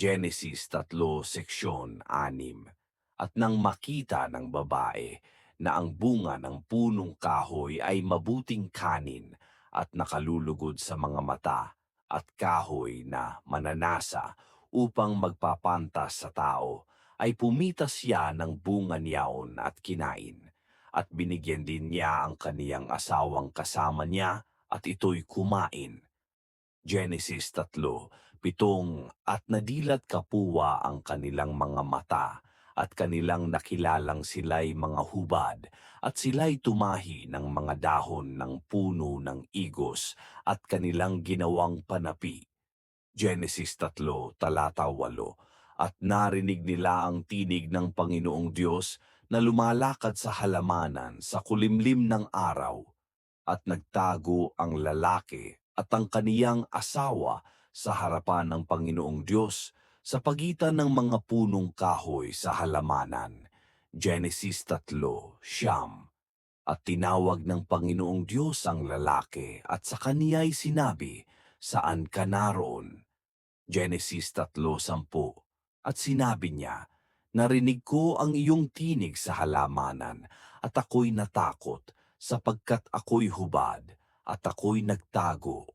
Genesis 3, seksyon 6. At nang makita ng babae na ang bunga ng punong kahoy ay mabuting kanin at nakalulugod sa mga mata at kahoy na mananasa upang magpapantas sa tao, ay pumitas siya ng bunga niyaon at kinain. At binigyan din niya ang kaniyang asawang kasama niya at ito'y kumain. Genesis 3, pitong at nadilat kapuwa ang kanilang mga mata at kanilang nakilalang sila'y mga hubad at sila'y tumahi ng mga dahon ng puno ng igos at kanilang ginawang panapi. Genesis 3, talata 8 At narinig nila ang tinig ng Panginoong Diyos na lumalakad sa halamanan sa kulimlim ng araw at nagtago ang lalaki at ang kaniyang asawa sa harapan ng Panginoong Diyos sa pagitan ng mga punong kahoy sa halamanan. Genesis 3, siyam. At tinawag ng Panginoong Diyos ang lalaki at sa kaniya'y sinabi, Saan ka naroon? Genesis 3.10 At sinabi niya, Narinig ko ang iyong tinig sa halamanan at ako'y natakot sapagkat ako'y hubad at ako'y nagtago